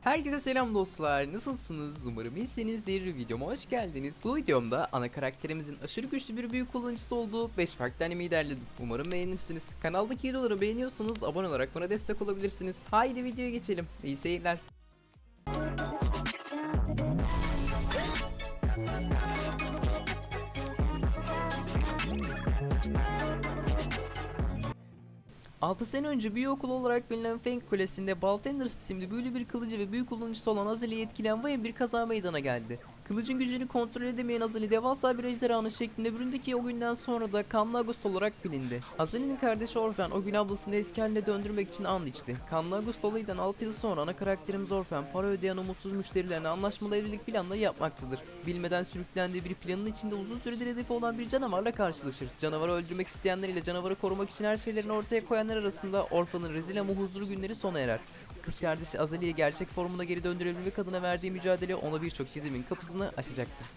Herkese selam dostlar. Nasılsınız? Umarım iyisinizdir. Videoma hoş geldiniz. Bu videomda ana karakterimizin aşırı güçlü bir büyü kullanıcısı olduğu 5 farklı animeyi derledim. Umarım beğenirsiniz. Kanaldaki videoları beğeniyorsanız abone olarak bana destek olabilirsiniz. Haydi videoya geçelim. İyi seyirler. Altı sene önce büyü okulu olarak bilinen Feng Kulesi'nde Baltenders isimli büyülü bir kılıcı ve büyü kullanıcısı olan Azali'ye etkilen bir kaza meydana geldi. Kılıcın gücünü kontrol edemeyen Azali devasa bir ejderhanın şeklinde büründü o günden sonra da Kanlı Ağustos olarak bilindi. Azali'nin kardeşi Orfen o gün ablasını eski haline döndürmek için and içti. Kanlı Ağustos olayından 6 yıl sonra ana karakterimiz Orfen para ödeyen umutsuz müşterilerine anlaşmalı evlilik planları yapmaktadır. Bilmeden sürüklendiği bir planın içinde uzun süredir hedefi olan bir canavarla karşılaşır. Canavarı öldürmek isteyenler ile canavarı korumak için her şeylerini ortaya koyanlar arasında Orfan'ın rezil ama huzurlu günleri sona erer Kız kardeşi Azali'ye gerçek formuna geri döndürebilmek adına verdiği mücadele ona birçok gizimin kapısını açacaktır.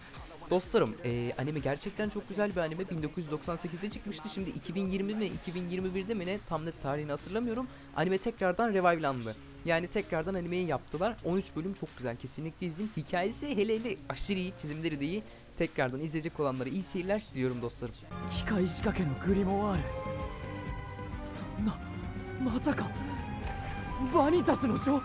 Dostlarım, eee, anime gerçekten çok güzel bir anime. 1998'de çıkmıştı. Şimdi 2020 mi 2021'de mi ne tam net tarihini hatırlamıyorum. Anime tekrardan revive'landı. Yani tekrardan animeyi yaptılar. 13 bölüm çok güzel. Kesinlikle izleyin. Hikayesi hele hele aşırı iyi. Çizimleri de iyi. Tekrardan izleyecek olanlara iyi seyirler diliyorum dostlarım. 機械仕掛けのグリモワールそんなまさか バニタスの書。さ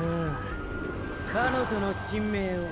あ彼女の神明を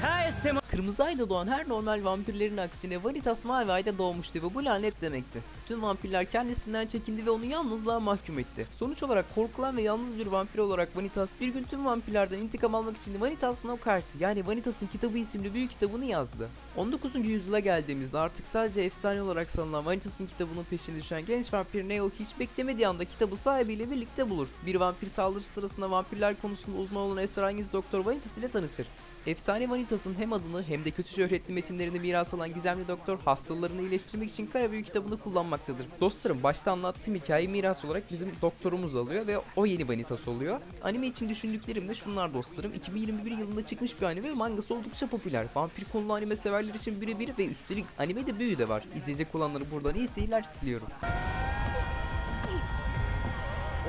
返しても Kırmızı ayda doğan her normal vampirlerin aksine Vanitas mavi ayda doğmuştu ve bu lanet demekti. Bütün vampirler kendisinden çekindi ve onu yalnızlığa mahkum etti. Sonuç olarak korkulan ve yalnız bir vampir olarak Vanitas bir gün tüm vampirlerden intikam almak için Vanitas Knockout yani Vanitas'ın kitabı isimli büyük kitabını yazdı. 19. yüzyıla geldiğimizde artık sadece efsane olarak sanılan Vanitas'ın kitabının peşine düşen genç vampir Neo hiç beklemediği anda kitabı sahibiyle birlikte bulur. Bir vampir saldırısı sırasında vampirler konusunda uzman olan esrarengiz Doktor Vanitas ile tanışır. Efsane Vanitas'ın hem adını hem de kötü şöhretli metinlerini miras alan gizemli doktor hastalarını iyileştirmek için kara büyü kitabını kullanmaktadır. Dostlarım başta anlattığım hikaye miras olarak bizim doktorumuz alıyor ve o yeni Vanitas oluyor. Anime için düşündüklerim de şunlar dostlarım. 2021 yılında çıkmış bir anime ve mangası oldukça popüler. Vampir konulu anime severler için birebir ve üstelik animede büyü de var. İzleyecek olanları buradan iyi seyirler diliyorum.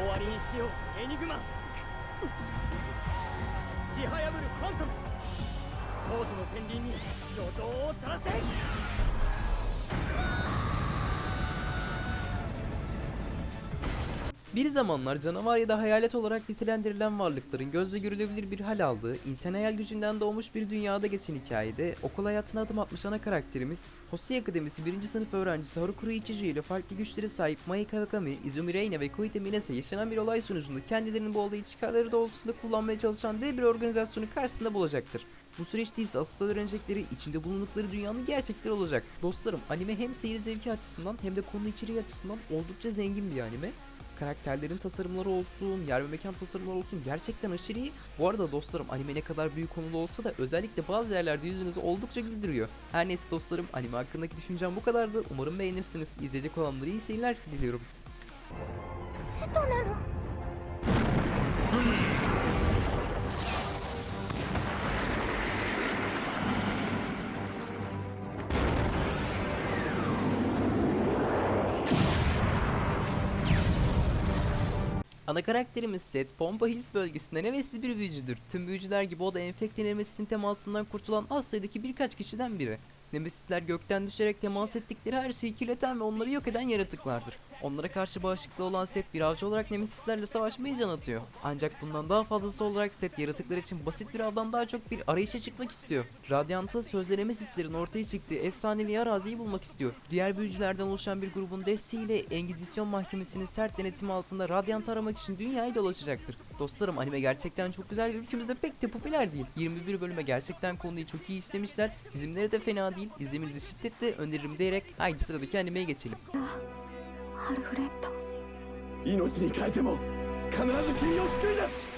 終わりにしようエニグマちはやぶるファントム コートの天輪に路上を垂らせ Bir zamanlar canavar ya da hayalet olarak nitelendirilen varlıkların gözle görülebilir bir hal aldığı, insan hayal gücünden doğmuş bir dünyada geçen hikayede okul hayatına adım atmış ana karakterimiz, Hosei Akademisi 1. sınıf öğrencisi Harukuru Ichijo ile farklı güçlere sahip Mai Kawakami, Izumi Reina ve Koite Minase yaşanan bir olay sonucunda kendilerini bu olayı çıkarları doğrultusunda kullanmaya çalışan dev bir organizasyonu karşısında bulacaktır. Bu süreçte ise asıl öğrenecekleri içinde bulundukları dünyanın gerçekleri olacak. Dostlarım anime hem seyir zevki açısından hem de konu içeriği açısından oldukça zengin bir anime Karakterlerin tasarımları olsun, yer ve mekan tasarımları olsun gerçekten aşırı iyi. Bu arada dostlarım anime ne kadar büyük konulu olsa da özellikle bazı yerlerde yüzünüzü oldukça güldürüyor. Her neyse dostlarım anime hakkındaki düşüncem bu kadardı. Umarım beğenirsiniz. İzleyecek olanlara iyi seyirler diliyorum. セトなの。 Ana karakterimiz Seth, Pompa Hills bölgesinde nevesli bir büyücüdür. Tüm büyücüler gibi o da enfekte Nemesis'in temasından kurtulan az sayıdaki birkaç kişiden biri. Nemesisler gökten düşerek temas ettikleri her şeyi kirleten ve onları yok eden yaratıklardır. Onlara karşı bağışıklığı olan Seth bir avcı olarak Nemesislerle savaşmayı can atıyor. Ancak bundan daha fazlası olarak Seth yaratıklar için basit bir avdan daha çok bir arayışa çıkmak istiyor. Radyant'ı sözde Nemesislerin ortaya çıktığı efsanevi araziyi bulmak istiyor. Diğer büyücülerden oluşan bir grubun desteğiyle Engizisyon Mahkemesi'nin sert denetimi altında Radyant'ı aramak için dünyayı dolaşacaktır. Dostlarım anime gerçekten çok güzel ve ülkemizde pek de popüler değil. 21 bölüme gerçekten konuyu çok iyi işlemişler. Çizimleri de fena değil. İzlemenizi şiddetle öneririm diyerek haydi sıradaki animeye geçelim. アルフレッド。命に変えても必ず君を救い出す。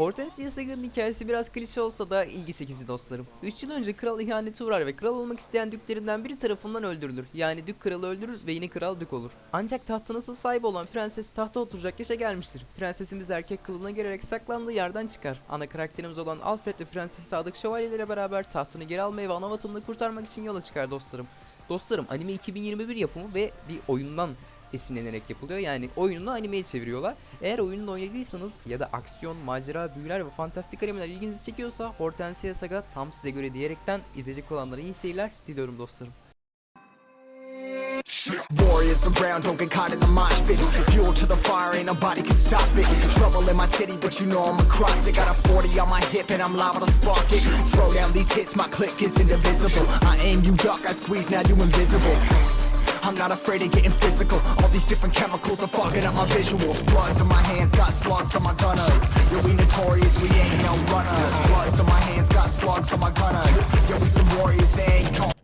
Hortensia Saga'nın hikayesi biraz klişe olsa da ilgi çekici dostlarım. 3 yıl önce kral ihanete uğrar ve kral olmak isteyen düklerinden biri tarafından öldürülür. Yani dük kralı öldürür ve yine kral dük olur. Ancak tahtın asıl sahibi olan prenses tahta oturacak yaşa gelmiştir. Prensesimiz erkek kılığına girerek saklandığı yerden çıkar. Ana karakterimiz olan Alfred ve Prenses Sadık şövalyelere beraber tahtını geri almaya ve ana kurtarmak için yola çıkar dostlarım. Dostlarım anime 2021 yapımı ve bir oyundan esinlenerek yapılıyor. Yani oyununu animeye çeviriyorlar. Eğer oyununu oynadıysanız ya da aksiyon, macera, büyüler ve fantastik animeler ilginizi çekiyorsa Hortensia Saga tam size göre diyerekten izleyecek olanlara iyi seyirler diliyorum dostlarım. Warriors around, don't get caught in the mosh pit. Fuel to the fire, ain't nobody can stop it. Trouble in my city, but you know I'm across it. Got a 40 on my hip, and I'm liable to spark it. Throw down these hits, my click is indivisible. I aim, you duck, I squeeze, now you invisible. I'm not afraid of getting physical. All these different chemicals are fogging up my visuals. Bloods on my hands, got slugs on my gunners. Yo, we notorious, we ain't no runners. Bloods on my hands, got slugs on my gunners. Yo, we some warriors, ain't call.